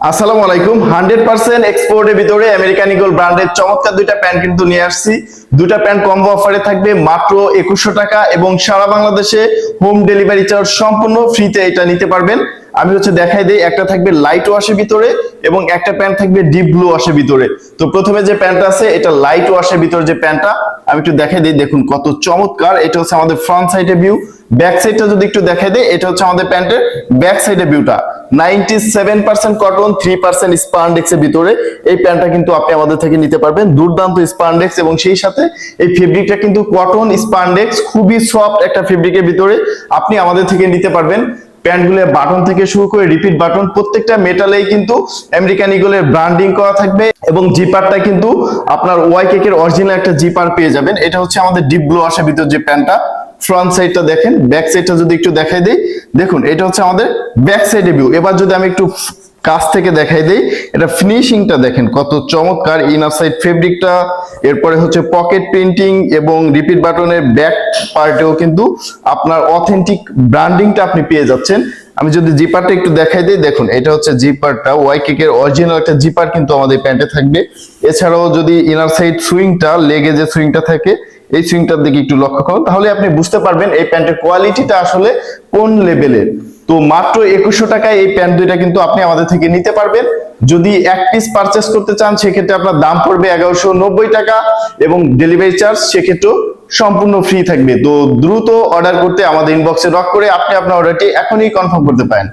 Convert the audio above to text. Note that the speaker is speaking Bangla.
আসসালামু আলাইকুম। হান্ড্রেড পার্সেন্ট এক্সপোর্টের ভিতরে আমেরিকান ইগল ব্র্যান্ডের চমৎকার দুইটা প্যান্ট কিন্তু নিয়ে আসছি। দুইটা প্যান্ট কম্বো অফারে থাকবে মাত্র একুশশো টাকা এবং সারা বাংলাদেশে হোম ডেলিভারি চার্জ সম্পূর্ণ ফ্রিতে এটা নিতে পারবেন। আমি হচ্ছে দেখাই দেই, একটা থাকবে লাইট ওয়াশের ভিতরে এবং একটা প্যান্ট থাকবে ডিপ ব্লু ওয়াশের ভিতরে। তো প্রথমে যে প্যান্টটা আছে, এটা লাইট ওয়াশের ভিতরে যে প্যান্টটা, আমি একটু দেখাই দিই, দেখুন কত চমৎকার। এটা হচ্ছে আমাদের ফ্রন্ট সাইডে ভিউ ব্যাক সাইডটা যদি একটু দেখাই দিই, এটা হচ্ছে আমাদের প্যান্টের ব্যাক সাইডে ভিউটা আপনি আমাদের থেকে নিতে পারবেন। খুবই সফট একটা ফেব্রিকের ভিতরে আপনি আমাদের থেকে নিতে পারবেন। বাটন থেকে শুরু করে রিপিট বাটন, প্রত্যেকটা মেটালেই কিন্তু আমেরিকান ইগলের ব্র্যান্ডিং করা থাকবে এবং জিপারটা কিন্তু আপনার ওয়াই কেকের অরিজিনাল একটা জিপার পেয়ে যাবেন। এটা হচ্ছে আমাদের ডিপ ব্লু আসার ভিতর যে প্যান্টটা। ফ্রন্ট সাইডটা দেখেন ব্যাক সাইডটা যদি একটু দেখাই দিই, দেখুন, এটা হচ্ছে আমাদের ব্যাক সাইডে ভিউ এবার যদি আমি একটু কাছ থেকে দেখাই দেই, এটা ফিনিশিংটা দেখেন, কত চমৎকার ইনার সাইড ফেব্রিকটা এরপরে হচ্ছে পকেট প্রিন্টিং এবং রিপিট বাটনের ব্যাক পার্টেও কিন্তু আপনার অথেন্টিক ব্র্যান্ডিংটা আপনি পেয়ে যাচ্ছেন। আমি যদি জিপারটা একটু দেখাই দিই, দেখুন, এটা হচ্ছে জিপারটা। ওয়াই কেকের অরিজিনাল একটা জিপার কিন্তু আমাদের প্যান্টে থাকবে। এছাড়াও যদি ইনার সাইড সুইংটা লেগে যে সুইংটা থাকে, এই সুইংটার দিকে একটু লক্ষ্য করুন, তাহলে আপনি বুঝতে পারবেন এই প্যান্টের কোয়ালিটিটা আসলে কোন লেভেলের তো মাত্র একুশশো টাকায় এই প্যান্ট দুইটা কিন্তু আপনি আমাদের থেকে নিতে পারবেন। যদি এক পিস পারচেস করতে চান, সেক্ষেত্রে আপনার দাম পড়বে এগারোশো টাকা এবং ডেলিভারি চার্জ সেক্ষেত্রেও সম্পূর্ণ ফ্রি থাকবে। তো দ্রুত অর্ডার করতে আমাদের ইনবক্সে রক করে আপনি আপনার অর্ডারটি এখনই কনফার্ম করতে পারেন।